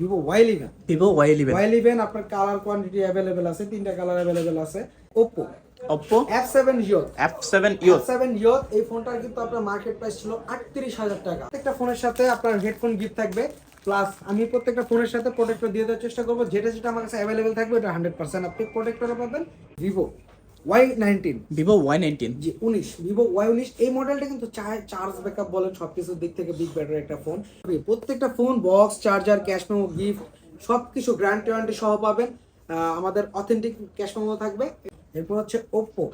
Vivo Y eleven Vivo Y eleven Y eleven আপনার colour quantity available আছে তিনটা colour available আছে। Oppo seven youth F seven youth seven youth এই ফোনটার কিন্তু আপনার মার্কেট প্রাইস ছিল আটত্রিশ হাজার টাকা। প্রত্যেকটা ফোনের সাথে আপনার হেডফোন গিফট থাকবে। প্লাস আমি প্রত্যেকটা ফোনের সাথে প্রোটেক্টর দিয়ে দেওয়ার চেষ্টা করব। যেটা যেটা আমার কাছে অ্যাভেলেবেল থাকবে এটা হান্ড্রেড পার্সেন্ট আপনি প্রোটেক্টর পাবেন। Vivo Y nineteen Vivo Y nineteen জি উনিশ। ভিভো ওয়াই উনিশ এই মডেলটা কিন্তু চার্জ ব্যাকআপ বলেন সবকিছুর দিক থেকে বিগ ব্যাটারি একটা ফোন প্রত্যেকটা phone box charger cash memo gift সবকিছু গ্র্যান্ড ওয়ারেন্টি সহ পাবেন। আমাদের অথেন্টিক ক্যাশ মেমো থাকবে। এরপর হচ্ছে Oppo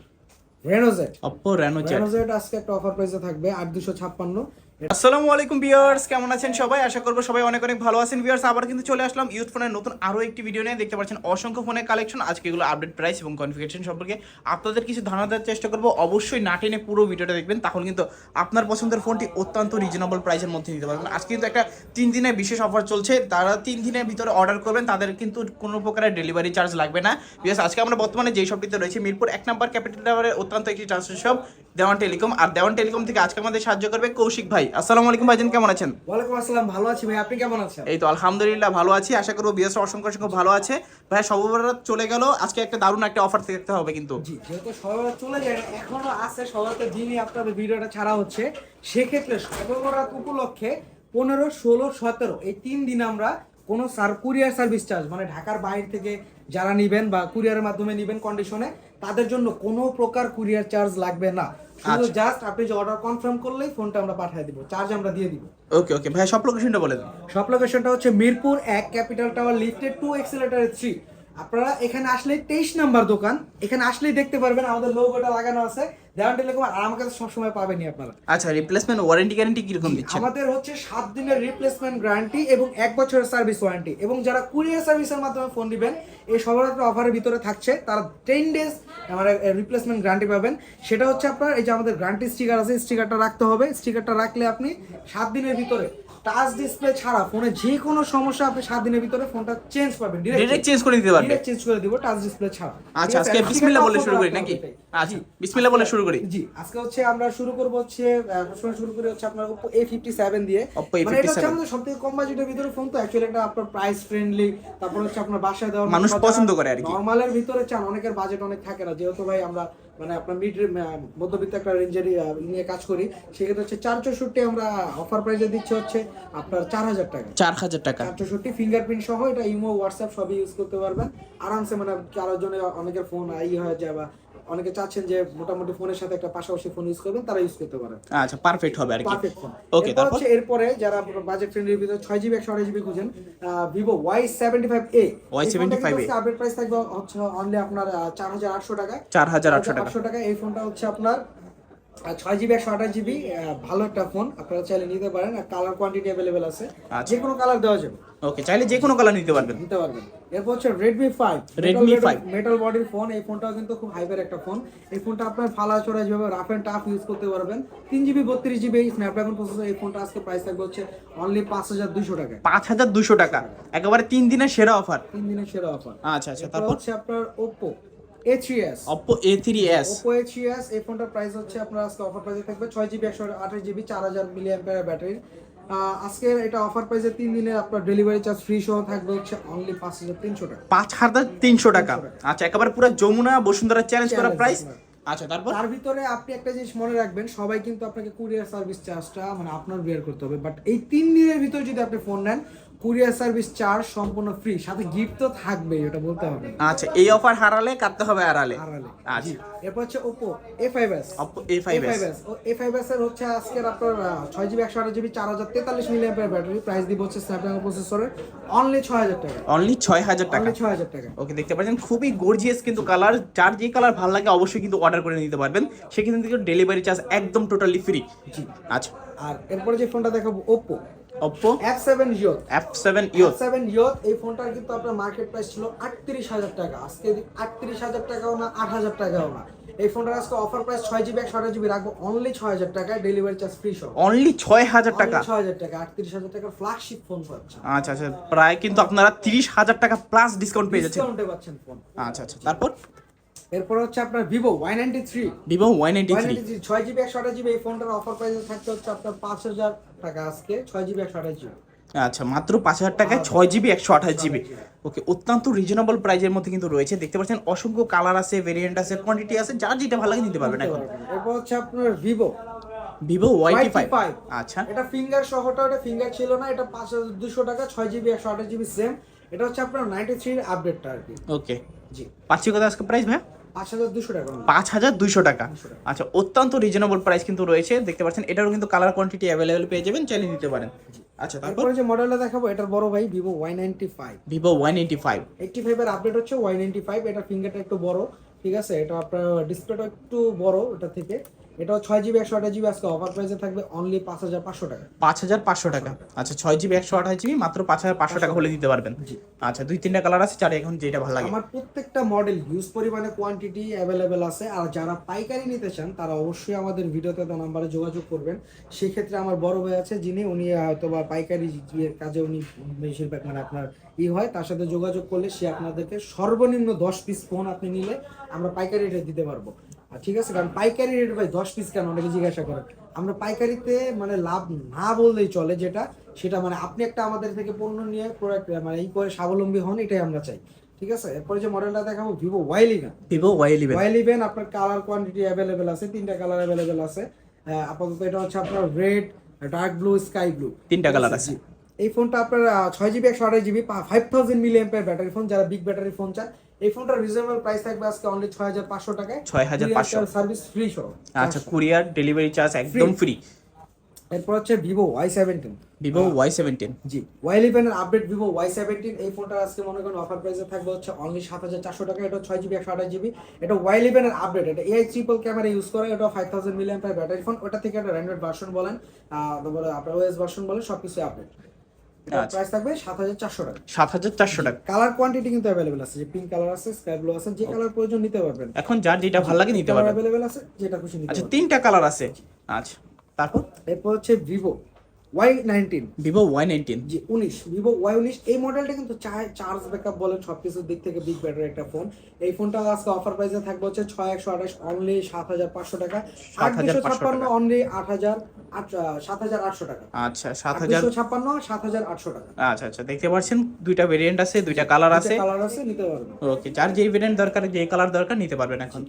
Reno Z Oppo Reno Z Reno Z আজকে একটা অফার প্রাইসে থাকবে আট দুশো ছাপ্পান্ন। আসসালামু আলাইকুম ভিউয়ার্স, কেমন আছেন সবাই? আশা করব সবাই অনেক অনেক ভালো আছেন ভিউয়ার্স। আবার কিন্তু চলে আসলাম ইউথ ফোনের নতুন আরও একটি ভিডিও নিয়ে। দেখতে পাচ্ছেন অসংখ্য ফোনের কালেকশন আজকে এগুলো আপডেট প্রাইস এবং কনফিগারেশন সম্পর্কে আপনাদের কিছু ধারণা দেওয়ার চেষ্টা করব। অবশ্যই না টেনে পুরো ভিডিওটা দেখবেন তখন কিন্তু আপনার পছন্দের ফোনটি অত্যন্ত রিজনেবল প্রাইসের মধ্যে নিতে পারবেন। আজকে কিন্তু একটা তিন দিনের বিশেষ অফার চলছে তারা তিন দিনের ভিতরে অর্ডার করবেন, তাদের কিন্তু কোনো প্রকারের ডেলিভারি চার্জ লাগবে না। বিকজ আজকে আমরা বর্তমানে যেই শপটিতে রয়েছে, মিরপুর এক নম্বর ক্যাপিটাল টাওয়ারের অত্যন্ত একটি ট্রান্সফার শপ দেওয়ান টেলিকম। আর দেওয়ান টেলিকম থেকে আজকে আমাদের সাহায্য করবে কৌশিক ভাই। আসসালামু আলাইকুম ভাইজান কেমন আছেন? ওয়ালাইকুম আসসালাম ভালো আছি ভাই আপনি কেমন আছেন? এই তো আলহামদুলিল্লাহ ভালো আছি আশা করব বিএস অসংখ্য অসংখ্য ভালো আছে। ভাই চলে গেল আজকে একটা দারুণ একটা অফার দেখতে হবে কিন্তু। জি যেহেতু সবাই চলে যায় এখনও আছে সবার তো দিনই আপনাদের ভিডিওটা ছাড়া হচ্ছে সেক্ষেত্রে উপলক্ষে পনেরো ষোলো সতেরো এই তিন দিন আমরা কোনো সার কুরিয়ার সার্ভিস চার্জ মানে ঢাকার বাইরে থেকে যারা নেবেন বা কুরিয়ারের মাধ্যমে নেবেন কন্ডিশনে তাদের জন্য কোনো প্রকার কুরিয়ার চার্জ লাগবে না। শুধু আচ্ছা। জাস্ট আপনি যে অর্ডার কনফার্ম করলেই ফোনটা আমরা পাঠিয়ে দিব চার্জ আমরা দিয়ে দিব। ওকে ওকে ভাই সব লোকেশনটা বলে দিন। সব লোকেশনটা হচ্ছে মিরপুর এক ক্যাপিটাল টাওয়ার লিফটেড টু এক্সেলেটারের থ্রি আপনারা এখানে আসলে তেইশ নাম্বার দোকান। এখানে আসলেই দেখতে পারবেন আমাদের লোগোটা লাগানো আছে। দেওয়ান টেলিকম আর আমার কাছে সবসময় পাবেনই আপনারা। আচ্ছা রিপ্লেসমেন্ট ওয়ারেন্টি গ্যারেন্টি কীরকম দিচ্ছেন? আমাদের হচ্ছে সাত দিনের রিপ্লেসমেন্ট গ্যারান্টি এবং এক বছরের সার্ভিস ওয়ারেন্টি এবং যারা কুরিয়ার সার্ভিসের মাধ্যমে ফোন দিবেন এই সর্বরাত্র অফারের ভিতরে থাকছে। তারা টেন ডেজ মানে রিপ্লেসমেন্ট গ্যারান্টি পাবেন। সেটা হচ্ছে আপনার এই যে আমাদের গ্যারান্টি স্টিকার আছে স্টিকারটা রাখতে হবে। স্টিকারটা রাখলে আপনি সাত দিনের ভিতরে টাচ ডিসপ্লে ছাড়া ফোনে যে কোনো সমস্যা আপনি সাত দিনের ভিতরে ফোনটা চেঞ্জ পাবেন ডিরেক্ট চেঞ্জ করে দিতে পারবে। চেঞ্জ করে দিব টাচ ডিসপ্লে ছাড়া। আচ্ছা আজকে বিসমিল্লাহ বলে শুরু করি নাকি? আচ্ছা বিসমিল্লাহ বলে শুরু করি। জি আজকে হচ্ছে আমরা শুরু করব হচ্ছে শুরু করি হচ্ছে আপনার Oppo A57 দিয়ে। মানে এটা হচ্ছে আমাদের সবথেকে কম বাজেটের ভিতরে ফোন তো অ্যাকচুয়ালি এটা আপনার প্রাইস ফ্রেন্ডলি তারপর হচ্ছে আপনার বাসায় দেওয়ার মানুষ পছন্দ করে আর কি। নরমালের ভিতরে চান অনেকের বাজেট অনেক থাকে না যেহেতু ভাই আমরা মানে আপনার মিড মধ্যবিত্ত একটা রেঞ্জের নিয়ে কাজ করি সেক্ষেত্রে হচ্ছে চার চৌষট্টি আমরা অফার প্রাইসে দিচ্ছি হচ্ছে আপনার চার হাজার টাকা। চার হাজার টাকা। চার চৌষট্টি ফিঙ্গারপ্রিন্ট সহ এটা ইমো হোয়াটসঅ্যাপ সবই ইউজ করতে পারবেন। আরামসে মানে কারোর জন্য অনেকের ফোন ই হয়ে যায় বা অনেকে চাচ্ছেন যে মোটামুটি ফোনের সাথে একটা পাশাপাশি ফোন ইউজ করবেন তারা ইউজ করতে পারেন। আচ্ছা পারফেক্ট হবে আর কি। পারফেক্ট ফোন ওকে তারপর? হচ্ছে এরপরে যারা বাজেট ফ্রেন্ডলির ভিতরে 6 জিবি একশো আঠাশ জিবি খুঁজেন Vivo Y seventy five A Y75A update price থাকবে হচ্ছে অনলি আপনার চার হাজার আটশো টাকা চার হাজার আটশো টাকা আটশো টাকা। এই ফোনটা হচ্ছে আপনার ছয় জিবি একশো আঠাশ জিবি ভালো একটা ফোন আপনারা চাইলে নিতে পারেন আর কালার কোয়ান্টিটি অ্যাভেলেবেল আছে। যে কোনো কালার দেওয়া যাবে। ওকে চাইলে যে কোনো কালার নিতে পারবেন। নিতে পারবেন। এরপর হচ্ছে রেডমি ফাইভ Redmi 5 মেটাল বডির ফোন এই ফোনটাও কিন্তু খুব হাইপের একটা ফোন এই ফোনটা আপনার ফালা চড়া যেভাবে রাফ এন্ড টাফ ইউজ করতে পারবেন। তিন জিবি বত্রিশ জিবি স্ন্যাপড্রাগন প্রসেসর এই ফোনটা আজকে প্রাইস থাকবে হচ্ছে অনলি পাঁচ হাজার দুশো টাকা। পাঁচ হাজার দুশো টাকা। একেবারে তিন দিনের সেরা অফার তিন দিনের সেরা অফার আচ্ছা আচ্ছা তারপর? হচ্ছে আপনার Oppo A three S Oppo A three S Oppo A three S এই ফোনটার প্রাইস হচ্ছে আপনার আজকে অফার প্রাইসে থাকবে ছয় জিবি একশো আঠাশ জিবি চার হাজার মিলি অ্যাম্পিয়ার ব্যাটারি আজকে এটা অফার প্রাইসে তিন দিনের আপনার ডেলিভারি চার্জ ফ্রি সহ থাকবে হচ্ছে অনলি পাঁচ হাজার তিনশো টাকা। পাঁচ হাজার তিনশো টাকা। আচ্ছা একেবারে পুরো যমুনা বসুন্ধরা চ্যালেঞ্জ করা প্রাইস। আচ্ছা তারপর? তার ভিতরে আপনি একটা জিনিস মনে রাখবেন সবাই কিন্তু আপনাকে কুরিয়ার সার্ভিস চার্জটা মানে আপনার বের করতে হবে। বাট এই তিন দিনের ভিতরে যদি আপনি ফোন নেন কুরিয়ার সার্ভিস চার্জ সম্পূর্ণ ফ্রি সাথে গিফট তো থাকবেই এটা বলতে হবে। আচ্ছা এই অফার হারালে কাটতে হবে আড়ালে? আড়ালে আচ্ছা। এরপর হচ্ছে Oppo A five S Oppo A five S A five S এর হচ্ছে আজকের আপনার ছয় জিবি একশো আঠাশ জিবি চার হাজার তেতাল্লিশ মিলি ব্যাটারি প্রাইস দিব হচ্ছে স্ন্যাপড্রাগন প্রসেসরের অনলি ছয় হাজার টাকা। অনলি ছয় হাজার টাকা। ছয় হাজার টাকা। ওকে দেখতে পাচ্ছেন খুবই গর্জিয়াস কিন্তু কালার যার যে কালার ভালো লাগে অবশ্যই কিন্তু অর্ডার করে নিতে পারবেন। সেখান থেকে ডেলিভারি চার্জ একদম টোটালি ফ্রি জি। আচ্ছা। আর এরপরে যে ফোনটা দেখাবো ওপো এই ফোনটার কিন্তু আপনার মার্কেট প্রাইস ছিল আটত্রিশ হাজার টাকা। আজকে আটত্রিশ হাজার টাকাও না আট হাজার টাকাও না। এই ফোনটার আজকে অফার প্রাইস ছয় জিবি একশো আঠাশ জিবি রাখব অনলি ছয় হাজার টাকায় ডেলিভারি চার্জ ফ্রি সহ। অনলি ছয় হাজার টাকা? ছয় হাজার টাকা আটত্রিশ হাজার টাকার ফ্ল্যাগশিপ ফোন পাচ্ছেন। আচ্ছা আচ্ছা প্রায় কিন্তু আপনারা তিরিশ হাজার টাকা প্লাস ডিসকাউন্ট পেয়ে যাচ্ছেন। ডিসকাউন্টে পাচ্ছেন ফোন আচ্ছা আচ্ছা তারপর? এরপর হচ্ছে আপনার Vivo Y ninety three Vivo Y ninety three ছয় জিবি একশো আঠাশ জিবি এই ফোনটার অফার প্রাইস থাকতে হচ্ছে আপনার পাঁচ হাজার টাকা আজকে ছয় জিবি একশো আঠাশ জিবি আচ্ছা মাত্র পাঁচ হাজার টাকায় ছয় জিবি একশো আঠাশ জিবি ওকে অত্যন্ত রিজনেবল প্রাইজের মধ্যে কিন্তু রয়েছে। দেখতে পাচ্ছেন অসংখ্য কালার আছে ভেরিয়েন্ট আছে কোয়ান্টিটি আছে যার যেটা ভালো লাগে নিতে পারবেন এখন। এরপর হচ্ছে আপনার ভিভো। ভিভো ওয়াইটি ফাইভ আচ্ছা। এটা ফিঙ্গার সহটা ওটা ফিঙ্গার ছিল না এটা পাঁচ হাজার দুশো টাকা ছয় জিবি একশো আঠাশ জিবি সেম এটা হচ্ছে আপনার নাইনটি থ্রির আপডেটটা আর কি। ওকে জি। পাচ্ছি কথা আজকে প্রাইস ভাই পাঁচ হাজার দুশো টাকা আচ্ছা অত্যন্ত রিজনেবল প্রাইস কিন্তু রয়েছে। দেখতে পাচ্ছেন এটারও কিন্তু কালার কোয়ান্টিটি অ্যাভেলেবেল পেয়ে যাবেন চাইলে নিতে পারেন। আচ্ছা তারপর? যে মডেলটা দেখাবো এটার বড় ভাই Vivo Y ninety five Vivo one eighty five eighty ফাইভের আপডেট হচ্ছে ওয়াই নাইনটি ফাইভ এটা ফিঙ্গারটা একটু বড় ঠিক আছে? এটা আপনার ডিসপ্লেটা একটু বড় এটা থেকে। এটা ছয় জিবি একশো আঠাশ জিবি আজকে অফার প্রাইসে থাকবে অনলি পাঁচ হাজার পাঁচশো টাকা। পাঁচ হাজার পাঁচশো টাকা। আচ্ছা ছয় জিবি একশো আঠাশ জিবি মাত্র পাঁচ হাজার পাঁচশো টাকা হলে দিতে পারবেন। আচ্ছা দুই তিনটা কালার আছে চার এখন যেটা ভালো লাগে। আমার প্রত্যেকটা মডেল হিউজ পরিমাণে কোয়ান্টিটি অ্যাভেলেবেল আছে আর যারা পাইকারি নিতে চান তারা অবশ্যই আমাদের ভিডিওতে দেওয়া নাম্বারে যোগাযোগ করবেন। সেক্ষেত্রে আমার বড় ভাই আছে যিনি উনি হয়তো বা পাইকারি কাজে উনি বেশিরভাগ মানে আপনার ই হয় তার সাথে যোগাযোগ করলে সে আপনাদেরকে সর্বনিম্ন দশ পিস ফোন আপনি নিলে আমরা পাইকারি রেটে দিতে পারব। ঠিক আছে কারণ পাইকারি রেট ভাই দশ পিস কেন? অনেকে জিজ্ঞাসা করেন আমরা পাইকারিতে মানে লাভ না বললেই চলে যেটা সেটা মানে আপনি একটা আমাদের থেকে পণ্য নিয়ে প্রোডাক্ট মানে এই করে স্বাবলম্বী হন এটাই আমরা চাই। ঠিক আছে? এরপরে যে মডেলটা দেখাবো Vivo Y eleven Vivo Y eleven Y eleven আপনার কালার কোয়ান্টিটি অ্যাভেলেবেল আছে তিনটা কালার অ্যাভেলেবেল আছে। আপাতত এটা হচ্ছে আপনার red dark blue sky blue তিনটা colour আছে। এই ফোনটা আপনার ছয় জিবি একশো আঠাশ GB five thousand milli battery phone যারা বিগ ব্যাটারি ফোন চান এই ফোনটার রিজনেবল প্রাইস থাকবে আজকে অনলি ছয় হাজার পাঁচশো টাকায়। 6,500 সার্ভিস ফ্রি সহ। আচ্ছা কুরিয়ার ডেলিভারি চার্জ একদম ফ্রি এরপর হচ্ছে Vivo Y seventeen Vivo Y seventeen জি ওয়াই ইলেভেনের আপডেট ভিভো ওয়াই সেভেন্টিন এই ফোনটা আজকে মনে করেন অফার প্রাইসে থাকবে হচ্ছে অনলি সাত হাজার চারশো টাকা এটা ছয় জিবি একশো আঠাশ জিবি এটা ওয়াই ইলেভেনের আপডেট এটা এআই ট্রিপল ক্যামেরা ইউজ করে এটা five thousand million battery phone ওটা থেকে একটা র্যান্ডেড ভার্সন বলেন তারপরে আপনার ওএস ভার্সন বলেন সব কিছু আপডেট। প্রাইস থাকবে সাত হাজার চারশো টাকা। সাত হাজার চারশো টাকা। কালার কোয়ান্টিটি কিন্তু অ্যাভেলেবেল আছে যে পিঙ্ক কালার আছে স্কাই ব্লু আছে যে কালার প্রয়োজন নিতে পারবেন। এখন যার যেটা ভালো লাগে নিতে পারবেন অ্যাভেলেবেল আছে যেটা খুশি নিতে আচ্ছা তিনটা কালার আছে। আচ্ছা তারপর? এরপর হচ্ছে Vivo Y nineteen Vivo Y nineteen জি উনিশ। ভিভো ওয়াই উনিশ এই মডেলটা কিন্তু চার্জ ব্যাকআপ বলেন সব কিছুর দিক থেকে বিগ ব্যাটারি একটা ফোন এই ফোনটা আজকে অফার প্রাইসে থাকবে হচ্ছে ছয় একশো আঠাশ অনলি সাত হাজার পাঁচশো টাকা। আট দুশো ছাপ্পান্ন অনলি আট হাজার সাত হাজার আটশো টাকা। আচ্ছা সাত হাজার ছাপ্পান্ন সাত হাজার আটশো টাকা। আচ্ছা আচ্ছা দেখতে পাচ্ছেন দুইটা ভেরিয়েন্ট আছে দুইটা কালার আছে। কালার আছে নিতে পারবেন। ওকে যার যেই ভেরিয়েন্ট দরকার যে কালার দরকার নিতে পারবেন এখন।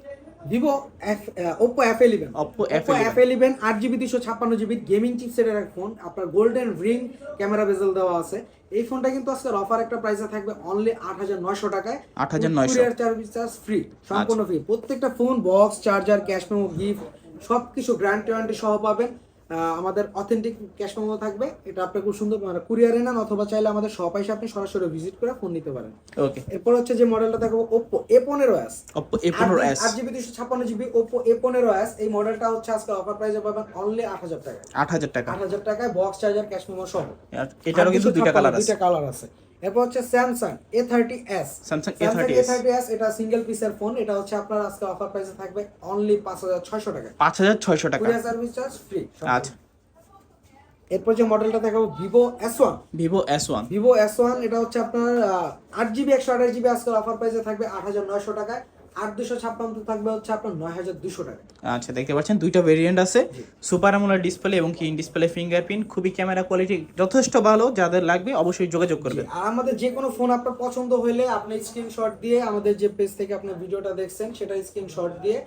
Vivo F Oppo F eleven Oppo F eleven আট জিবি দুশো ছাপ্পান্ন জিবি গেমিং চিপসেটের এক ফোন আপনার গোল্ডেন রিং ক্যামেরা বেজেল দেওয়া আছে। এই ফোনটা কিন্তু আজকের অফার একটা প্রাইসে থাকবে অনলি আট হাজার নয়শো টাকায়। 8,900 কুরিয়ার সার্ভিস চার্জ ফ্রি সম্পূর্ণ ফ্রি প্রত্যেকটা phone box charger cash memo gift সব কিছু গ্যারান্টি ওয়ারেন্টি সহ পাবেন। আমাদের অথেন্টিক ক্যাশ মেমো থাকবে। এটা আপনি খুব সুন্দর মানে কুরিয়ারে নেন অথবা চাইলে আমাদের শপ এসে আপনি সরাসরি ভিজিট করে ফোন নিতে পারেন। ওকে এরপর হচ্ছে যে মডেলটা দেখব ওপো এ পনেরো এস Oppo A15 s আট জিবি দুশো ছাপ্পান্ন জিবি ওপো এ পনেরো এস এই মডেলটা হচ্ছে আজকে অফার প্রাইসে পাবেন অনলি আট হাজার টাকা। আট হাজার টাকা। আট হাজার টাকায় বক্স চার্জার ক্যাশ মেমো সহ। এটারও কিন্তু দুইটা কালার আছে। দুইটা কালার আছে। এরপর হচ্ছে Samsung A thirty S Samsung A A30s thirty S এটা সিঙ্গেল পিসের ফোন এটা হচ্ছে আপনার আজকে অফার প্রাইসে থাকবে অনলি পাঁচ হাজার ছয়শো টাকা। পাঁচ হাজার ছয়শো টাকা। কুরিয়ার সার্ভিস চার্জ ফ্রি আচ্ছা। এরপর যে মডেলটা দেখাবো Vivo S one Vivo S one Vivo S one এটা হচ্ছে আপনার আট জিবি একশো আঠাশ জিবি আজকাল অফার প্রাইসে থাকবে আট হাজার নয়শো টাকায়। দুশো ছাপ্পান্ন থাকবে হচ্ছে আপনার নয় হাজার দুশো টাকা। আচ্ছা দেখতে পাচ্ছেন দুইটা ভেরিয়েন্ট আছে। সুপার ডিসপ্লে এবং কি ইন ডিসপ্লে ফিঙ্গারপ্রিন্ট খুবই ক্যামেরা কোয়ালিটি যথেষ্ট ভালো যাদের লাগবে অবশ্যই যোগাযোগ করবেন। আর আমাদের যে কোনো ফোন আপনার পছন্দ হলে আপনি স্ক্রিনশট দিয়ে আমাদের যে পেজ থেকে আপনি ভিডিওটা দেখছেন সেটা স্ক্রিনশট দিয়ে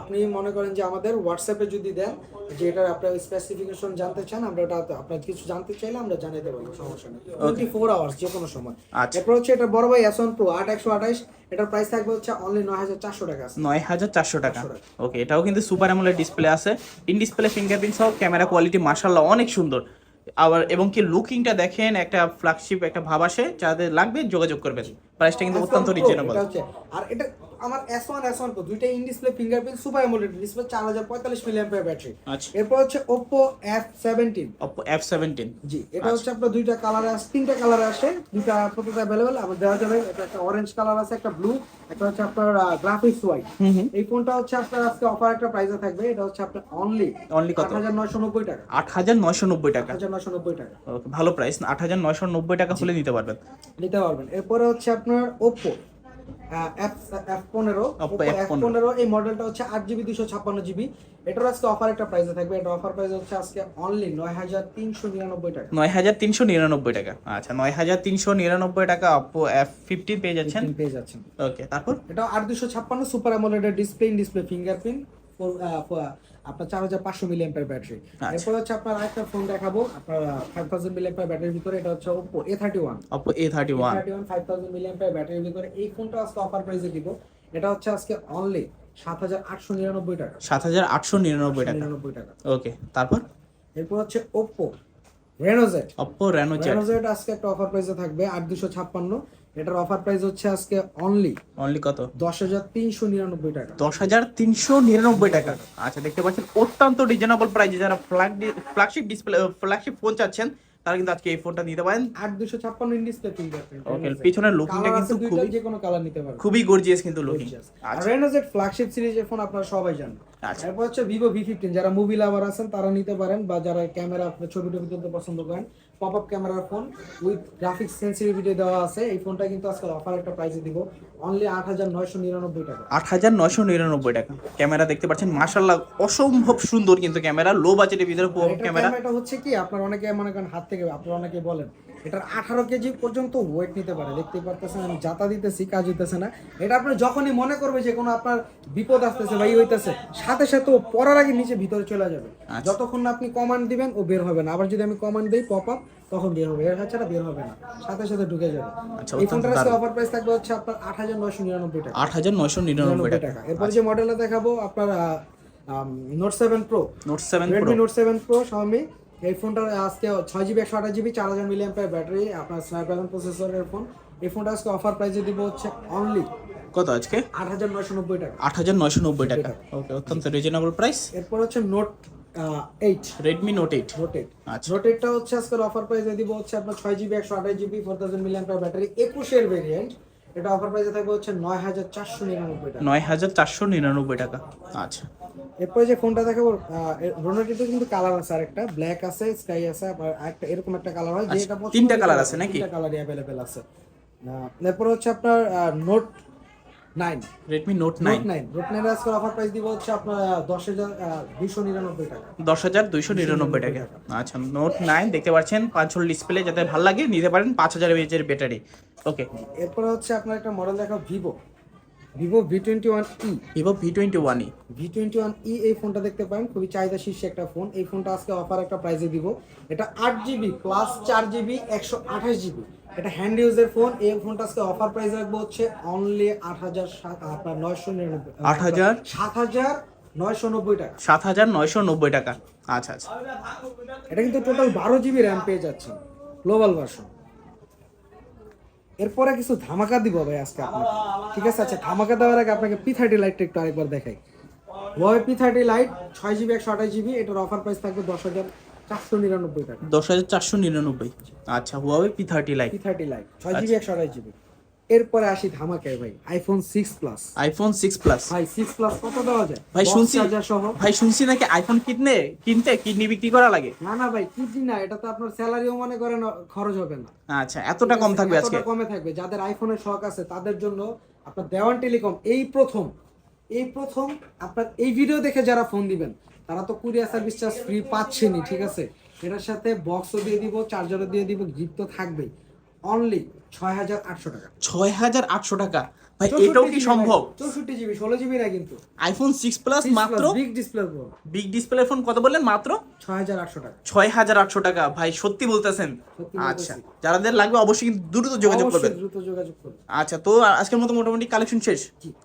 আপনি মনে করেন যে আমাদের হোয়াটসঅ্যাপে যদি দেন যে এটার আপনার স্পেসিফিকেশন জানতে চান আমরা ওটা আপনার কিছু জানতে চাইলে আমরা জানাতে পারব সমস্যা নেই। টোয়েন্টি ফোর আওয়ার্স যে কোনো সময়। আচ্ছা। এরপর হচ্ছে এটা বড় ভাই এসন প্রো আট একশো আঠাশ। এটার প্রাইস থাকবে হচ্ছে অনলি নয় হাজার চারশো টাকা আছে। নয় হাজার চারশো টাকা। ওকে এটাও কিন্তু সুপার অ্যামোলেড ডিসপ্লে আছে। ইন ডিসপ্লে ফিঙ্গারপ্রিন্ট সহ ক্যামেরা কোয়ালিটি মার্শাল্লাহ অনেক সুন্দর। আবার এবং কি লুকিংটা দেখেন একটা ফ্ল্যাগশিপ একটা ভাব আসে যাদের লাগবে যোগাযোগ করবেন। প্রাইসটা কিন্তু অত্যন্ত রিজনেবল আর এটা আমার S one S one pro দুইটা in display fingerprint super AMOLED display চার হাজার পঁয়তাল্লিশ মিলিয়ন ব্যাটারি আচ্ছা। এরপর হচ্ছে Oppo F seventeen Oppo F seventeen জি এটা হচ্ছে আপনার দুইটা কালার আছে তিনটা কালার আসে দুইটা প্রত্যেকটা অ্যাভেলেবেল আমার দেওয়া যাবে এটা একটা অরেঞ্জ কালার আছে একটা ব্লু একটা হচ্ছে আপনার গ্রাফিক্স হোয়াইট এই ফোনটা হচ্ছে আপনার আজকে অফার একটা প্রাইসে থাকবে এটা হচ্ছে আপনার অনলি অনলি কত? আট হাজার নয়শো নব্বই টাকা। আট হাজার নয়শো নব্বই আট টাকা হাজার নয়শো নব্বই টাকা। ওকে ভালো প্রাইস আট হাজার নয়শো নব্বই টাকা হলে নিতে পারবেন। নিতে পারবেন। এরপরে হচ্ছে আপনার ওপো এফ এফ পনেরো এফ পনেরো। এই মডেলটা হচ্ছে আট জিবি দুশো ছাপ্পান্ন জিবি এটার আজকে অফার একটা প্রাইসে থাকবে। এটা অফার প্রাইস হচ্ছে আজকে অনলি নয় হাজার তিনশো নিরানব্বই টাকা। নয় হাজার তিনশো নিরানব্বই টাকা। আচ্ছা নয় হাজার তিনশো নিরানব্বই টাকা অপো এফ ফিফটিন পেয়ে যাচ্ছেন? পেয়ে যাচ্ছেন। ওকে তারপর? এটা আট দুশো ছাপ্পান্ন সুপার অ্যামোলেডের ডিসপ্লে ডিসপ্লে ফিঙ্গারপ্রিন্ট আপনার চার হাজার পাঁচশো মিলি এম্পার ব্যাটারি। এরপর হচ্ছে আপনার আরেকটা ফোন দেখাবো আপনার ফাইভ থাউজেন্ড মিলি এম্পার ব্যাটারির ভিতরে এটা হচ্ছে Oppo A thirty one Oppo A thirty one thirty one five thousand milli ampere ব্যাটারির ভিতরে এই ফোনটা আজকে অফার প্রাইসে দিব। এটা হচ্ছে আজকে অনলি সাত হাজার আটশো নিরানব্বই টাকা। সাত হাজার আটশো নিরানব্বই টাকা। নিরানব্বই টাকা। ওকে তারপর? এরপর হচ্ছে Oppo Reno Z Oppo Reno Z Reno Z আজকে একটা অফার প্রাইসে থাকবে আট দুশো ছাপ্পান্ন। এটার অফার প্রাইস হচ্ছে আজকে অনলি অনলি কত? দশ হাজার তিনশো নিরানব্বই টাকা। দশ হাজার তিনশো নিরানব্বই টাকা। আচ্ছা দেখতে পাচ্ছেন অত্যন্ত রিজনেবল প্রাইসে যারা ফ্ল্যাগশিপ ডিসপ্লে ফ্ল্যাগশিপ ফোন চাচ্ছেন তারা কিন্তু আজকে এই ফোনটা নিতে পারেন। আট দুশো ছাপ্পান্ন ইন ডিসপ্লে ফিঙ্গারপ্রিন্ট ওকে পিছনের লুকিংটা কিন্তু খুবই যে কোনো কালার নিতে পারবেন খুবই গর্জিয়াস কিন্তু লুকিং আর ফ্ল্যাগশিপ সিরিজের ফোন আপনারা সবাই জানেন। আচ্ছা। এরপর হচ্ছে ভিভো ভি ফিফটিন যারা মুভি লাভার আছেন তারা নিতে পারেন বা যারা ক্যামেরা ছবি টবি তুলতে পছন্দ করেন পপ আপ ক্যামেরার ফোন উইথ গ্রাফিক্স সেন্সিটিভিটি দেওয়া আছে। এই ফোনটা কিন্তু আজকাল অফার একটা প্রাইসে দিব। অনলি আট হাজার নয়শো নিরানব্বই টাকা। আট হাজার নয়শো নিরানব্বই টাকা। ক্যামেরা দেখতে পাচ্ছেন মার্শাল্লাহ অসম্ভব সুন্দর কিন্তু ক্যামেরা। লো বাজেটের ভিতরে আর ক্যামেরা। ক্যামেরাটা হচ্ছে কি আপনার অনেকে মনে করেন হাত থেকে আপনারা অনেকে বলেন এটার আঠারো কেজি পর্যন্ত ওয়েট নিতে পারে। দেখতেই পারতেছেন আমি যাতা দিতেছি কাজ হইতেছে না। এটা আপনি যখনই মনে করবে যে কোনো আপনার বিপদ আসতেছে বা ই হইতেছে সাথে সাথে ও পড়ার আগে নিচে ভিতরে চলে যাবে। আচ্ছা। যতক্ষণ না আপনি কমান্ড দিবেন ও বের হবে না। আবার যদি আমি কমান্ড দিই পপ আপ তখন বের হবে। এর ছাড়া বের হবে না। সাথে সাথে ঢুকে যাবে। আচ্ছা, এই ফোনটার দারুণ। অফার প্রাইস থাকবে হচ্ছে আপনার আট হাজার নয়শো নিরানব্বই টাকা। আট হাজার নয়শো নিরানব্বই টাকা। এরপরে যে মডেলটা দেখাবো আপনার note seven pro note seven Redmi note seven pro Xiaomi এই ফোনটার আজকে ছয় জিবি একশো আঠাশ জিবি চার হাজার মিলি এম্পার ব্যাটারি আপনার স্ন্যাপড্রাগন প্রসেসরের ফোন এই ফোনটা আজকে অফার প্রাইসে দিব হচ্ছে অনলি কত আজকে? আট হাজার নয়শো নব্বই টাকা। আট হাজার নয়শো নব্বই টাকা। ওকে অত্যন্ত রিজনেবল প্রাইস এরপর হচ্ছে note eight Redmi note eight note eight আচ্ছা। নোট এইটটা হচ্ছে আজকের অফার প্রাইসে দিব হচ্ছে আপনার ছয় জিবি একশো আঠাশ GB four thousand milli ampere battery একুশের ভেরিয়েন্ট এটা অফার প্রাইসে থাকবে হচ্ছে নয় হাজার চারশো নিরানব্বই টাকা। নয় হাজার চারশো নিরানব্বই টাকা। আচ্ছা। এরপরে যে ফোনটা দেখাবো রোনাটিতে কিন্তু কালার আছে আরেকটা। ব্ল্যাক আছে স্কাই আছে আবার আরেকটা এরকম একটা কালার হয় আচ্ছা, যেটা পছন্দ তিনটা কালার আছে নাকি? তিনটা কালারই অ্যাভেলেবেল আছে। এরপর হচ্ছে আপনার note nine Redmi note nine nine note nine আজকে অফার প্রাইস দিব হচ্ছে আপনার দশ হাজার দুশো নিরানব্বই টাকা। দশ হাজার দুইশো নিরানব্বই টাকা। আচ্ছা নোট নাইন দেখতে পাচ্ছেন পাঁচ ডিসপ্লে যাতে ভালো লাগে নিতে পারেন পাঁচ হাজার এমএচের ব্যাটারি ওকে এরপরে হচ্ছে আপনার একটা মডেল দেখা Vivo Vivo V twenty one E Vivo V twenty one E V twenty one E এই ফোনটা দেখতে পারেন খুবই চাহিদা শীর্ষে একটা ফোন এই ফোনটা আজকে অফার একটা প্রাইসে দিব। এটা আট জিবি প্লাস চার জিবি একশো আঠাশ জিবি এটা হ্যান্ড ইউজের ফোন এই ফোনটা আজকে অফার প্রাইস রাখব হচ্ছে অনলি আট হাজার সাত- আপনার নয়শো নিরানব্বই আট হাজার? সাত হাজার নয়শো নব্বই টাকা। সাত হাজার নয়শো নব্বই টাকা। আচ্ছা আচ্ছা। এটা কিন্তু টোটাল বারো জিবি র্যাম পেয়ে যাচ্ছেন গ্লোবাল ভার্সন এরপরে কিছু ধামাকা দিব ভাই আজকে আপনাকে। ঠিক আছে আচ্ছা ধামাকা দেওয়ার আগে আপনাকে পি থার্টি লাইটটা একটু আরেকবার দেখাই। ওয়াই পি থার্টি লাইট ছয় জিবি একশো আঠাশ জিবি এটার অফার প্রাইস থাকবে দশ হাজার চারশো নিরানব্বই টাকা। দশ হাজার চারশো নিরানব্বই। আচ্ছা Huawei P thirty lite P thirty lite ছয় জিবি একশো আঠাশ জিবি এরপরে আসি ধামাকায় ভাই iPhone six plus iPhone six plus ভাই সিক্স প্লাস কত দেওয়া যায়? ভাই শুনছি ভাই শুনছি নাকি আইফোন কিনতে কিনতে কিডনি বিক্রি করা লাগে? না না ভাই কি না এটা তো আপনার স্যালারিও মনে করেন খরচ হবে না। আচ্ছা এতটা কম থাকবে আজকে? কমে থাকবে। যাদের আইফোনের শখ আছে তাদের জন্য আপনার দেওয়ান টেলিকম এই প্রথম এই প্রথম আপনার এই ভিডিও দেখে যারা ফোন দিবেন তারা তো কুরিয়ার সার্ভিস চার্জ ফ্রি পাচ্ছেনি ঠিক আছে? এটার সাথে বক্সও দিয়ে দিব চার্জারও দিয়ে দিব গিফট তো থাকবেই। অনলি ছয় হাজার আটশো টাকা। ছয় হাজার আটশো টাকা। ভাই এটাও কি সম্ভব? চৌষট্টি জিবি ষোলো জিবি না কিন্তু। আইফোন সিক্স প্লাস মাত্র? Big display big display phone কত বললেন মাত্র? ছয় হাজার আটশো টাকা। ছয় হাজার আটশো টাকা। ভাই সত্যি বলতেছেন। আচ্ছা যাদের লাগবে অবশ্যই কিন্তু দ্রুত যোগাযোগ করবেন। দ্রুত যোগাযোগ করুন আচ্ছা তো আজকের মতো মোটামুটি কালেকশন শেষ?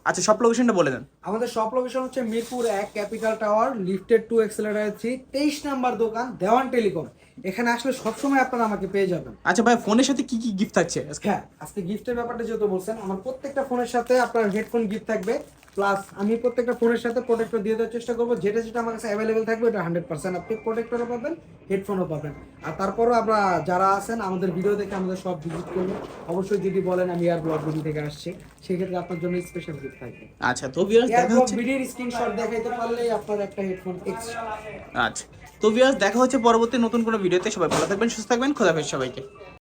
আচ্ছা সব লোকেশনটা বলে দেন। আমাদের শপ লোকেশন হচ্ছে মিরপুর এক capital tower lifted to escalator three তেইশ নাম্বার দোকান দেওয়ান টেলিকম। এখানে আসলে সবসময় আপনারা আমাকে পেয়ে যাবেন। আচ্ছা ভাই ফোনের সাথে কি কি গিফট থাকছে? হ্যাঁ আজকে গিফটের ব্যাপারটা যেহেতু বলছেন আমার প্রত্যেকটা ফোনের সাথে আপনার হেডফোন গিফট থাকবে প্লাস আমি প্রত্যেকটা ফোনের সাথে প্রোটেক্টর দিয়ে দেওয়ার চেষ্টা করব যেটা যেটা আমার কাছে অ্যাভেলেবেল থাকবে এটা হান্ড্রেড পার্সেন্ট আপনি প্রোটেক্টরও পাবেন হেডফোনও পাবেন। আর তারপরও আমরা যারা আছেন আমাদের ভিডিও দেখে আমাদের সব ভিজিট করবেন অবশ্যই যদি বলেন আমি এয়ার ব্লগ ভিডিও থেকে আসছি সেক্ষেত্রে আপনার জন্য স্পেশাল গিফট থাকবে। আচ্ছা তো ভিডিওর স্ক্রিনশট দেখাইতে পারলেই আপনার একটা হেডফোন এক্সট্রা আচ্ছা। তো ভিউয়ার্স দেখা হচ্ছে পরবর্তী নতুন কোনো ভিডিওতে সবাই ভালো থাকবেন, সুস্থ থাকবেন খোদাফেজ সবাইকে।